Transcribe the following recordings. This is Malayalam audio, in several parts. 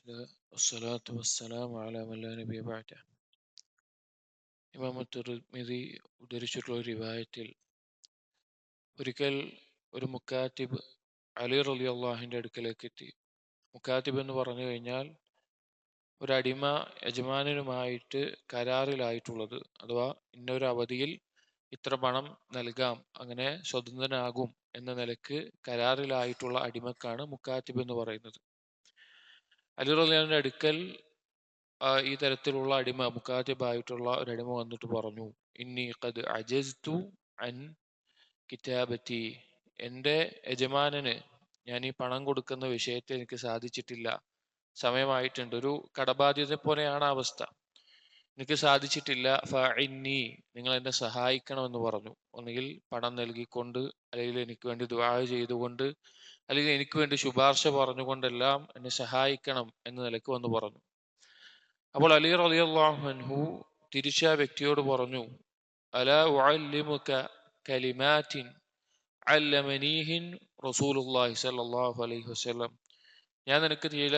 وحده والصلاة والسلام على من لا نبي بعده ഇമാം തിർമിദി ഉദ്ധരിച്ചിട്ടുള്ള ഒരു റിവായത്തിൽ ഒരിക്കൽ ഒരു മുക്കാത്തിബ് അലി റലി അള്ളാഹിൻ്റെ അടുക്കലേക്ക് എത്തി മുക്കാത്തിബ് എന്ന് പറഞ്ഞു കഴിഞ്ഞാൽ ഒരു അടിമ യജമാനനുമായിട്ട് കരാറിലായിട്ടുള്ളത് അഥവാ ഇന്നൊരു അവധിയിൽ ഇത്ര പണം നൽകാം അങ്ങനെ സ്വതന്ത്രനാകും എന്ന നിലക്ക് കരാറിലായിട്ടുള്ള അടിമക്കാണ് മുക്കാത്തിബ് എന്ന് പറയുന്നത് അലി റലിയാന്റെ അടുക്കൽ ഈ തരത്തിലുള്ള അടിമ മുക്കാത്തിബായിട്ടുള്ള ഒരു അടിമ വന്നിട്ട് പറഞ്ഞു ഇന്നി ഖദ് അജസ്തു അൻ കിതാബത്തി. എന്റെ യജമാനന് ഞാൻ ഈ പണം കൊടുക്കുന്ന വിഷയത്തിൽ എനിക്ക് സാധിച്ചിട്ടില്ല. സമയമായിട്ടുണ്ട്. ഒരു കടബാധ്യത പോലെയാണ് അവസ്ഥ. എനിക്ക് സാധിച്ചിട്ടില്ല ഫഇന്നി നിങ്ങൾ എന്നെ സഹായിക്കണമെന്ന് പറഞ്ഞു. ഒന്നുകിൽ പണം നൽകിക്കൊണ്ട് അല്ലെങ്കിൽ എനിക്ക് വേണ്ടി ദ്വാ ചെയ്തുകൊണ്ട് അല്ലെങ്കിൽ എനിക്ക് വേണ്ടി ശുപാർശ പറഞ്ഞുകൊണ്ടെല്ലാം എന്നെ സഹായിക്കണം എന്ന നിലയ്ക്ക് വന്ന് പറഞ്ഞു. അപ്പോൾ അലി റളിയല്ലാഹു തിരിച്ച വ്യക്തിയോട് പറഞ്ഞു അല ഉഅല്ലിമുക കലിമാറ്റിൻ അല്ലമനീഹിൻ റസൂലുള്ളാഹി സ്വല്ലല്ലാഹു അലൈഹി വസല്ലം. ഞാൻ നിനക്ക് ചില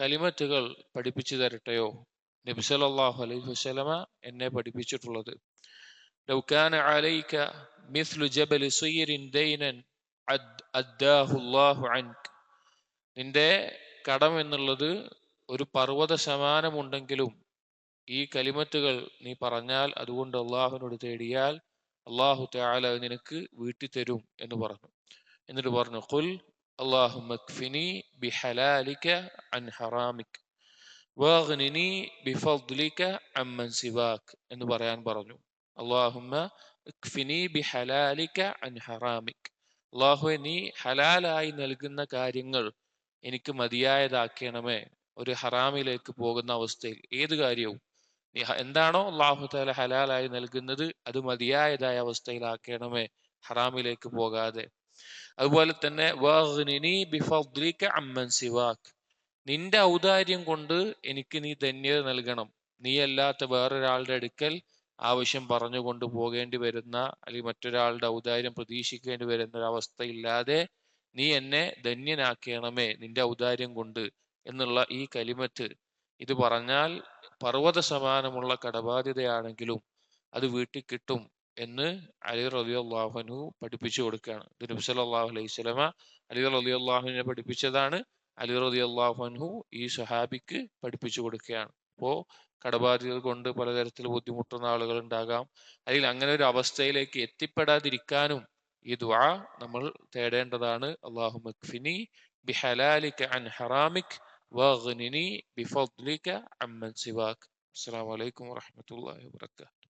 കലിമത്തുകൾ പഠിപ്പിച്ചു തരട്ടെയോ? നബി സല്ലല്ലാഹു അലൈഹി വസല്ലമ എന്നെ പഠിപ്പിച്ചിട്ടുള്ളത്. നിന്റെ കടം എന്നുള്ളത് ഒരു പർവത സമാനമുണ്ടെങ്കിലും ഈ കലിമത്തുകൾ നീ പറഞ്ഞാൽ അതുകൊണ്ട് അള്ളാഹുവിനോട് തേടിയാൽ അള്ളാഹു താല നിനക്ക് വീട്ടി തരും എന്ന് പറഞ്ഞു. എന്നിട്ട് പറഞ്ഞു ഖുൽ അള്ളാഹുമക്ഫിനി ബിഹലാലിക്ക അൻ വാഗ്നിനി ബിഫദ്ലിക അമ്മൻ സിവാക് എന്ന് പറയാൻ പറഞ്ഞു. അള്ളാഹുമ്മ ഇക്ഫിനി ബിഹലാലിക അൻ ഹറാമിക്. അള്ളാഹു നീ ഹലാലായി നൽകുന്ന കാര്യങ്ങൾ എനിക്ക് മതിയായതാക്കണമേ. ഒരു ഹറാമിലേക്ക് പോകുന്ന അവസ്ഥയിൽ ഏത് കാര്യവും. നീ എന്താണോ അള്ളാഹു താല ഹലാലായി നൽകുന്നത് അത് മതിയായതായ അവസ്ഥയിലാക്കണമേ. ഹറാമിലേക്ക് പോകാതെ. അതുപോലെ തന്നെ വാഗ്നിനി ബിഫദ്ലിക അമ്മൻ സിവാക് നിന്റെ ഔദാര്യം കൊണ്ട് എനിക്ക് നീ ധന്യത നൽകണം. നീ അല്ലാത്ത വേറൊരാളുടെ അടുക്കൽ ആവശ്യം പറഞ്ഞുകൊണ്ട് പോകേണ്ടി വരുന്ന അല്ലെങ്കിൽ മറ്റൊരാളുടെ ഔദാര്യം പ്രതീക്ഷിക്കേണ്ടി വരുന്ന ഒരു അവസ്ഥയില്ലാതെ നീ എന്നെ ധന്യനാക്കണമേ നിന്റെ ഔദാര്യം കൊണ്ട് എന്നുള്ള ഈ കലിമത്ത്. ഇത് പറഞ്ഞാൽ പർവത സമാനമുള്ള കടബാധ്യതയാണെങ്കിലും അത് വീട്ടിൽ കിട്ടും എന്ന് അലി റലി അള്ളാഹുനു പഠിപ്പിച്ചു കൊടുക്കുകയാണ്. ഇത് അലൈഹി സ്വലമ അലി റലി അള്ളാഹുവിനെ പഠിപ്പിച്ചതാണ്. അലി റലി അള്ളാഹുനു ഈ സഹാബിക്ക് പഠിപ്പിച്ചു കൊടുക്കുകയാണ് അപ്പോ കടബാധ്യത കൊണ്ട് പലതരത്തിൽ ബുദ്ധിമുട്ടുന്ന ആളുകൾ ഉണ്ടാകാം അല്ലെങ്കിൽ അങ്ങനെ ഒരു അവസ്ഥയിലേക്ക് എത്തിപ്പെടാതിരിക്കാനും ഈ ദ്വാ നമ്മൾ തേടേണ്ടതാണ് അള്ളാഹു മക്ഫിനി ബിഹലാലിക അൻ ഹറാമിക് واغنني بفضلك عمن سواك السلام عليكم ورحمة الله وبركاته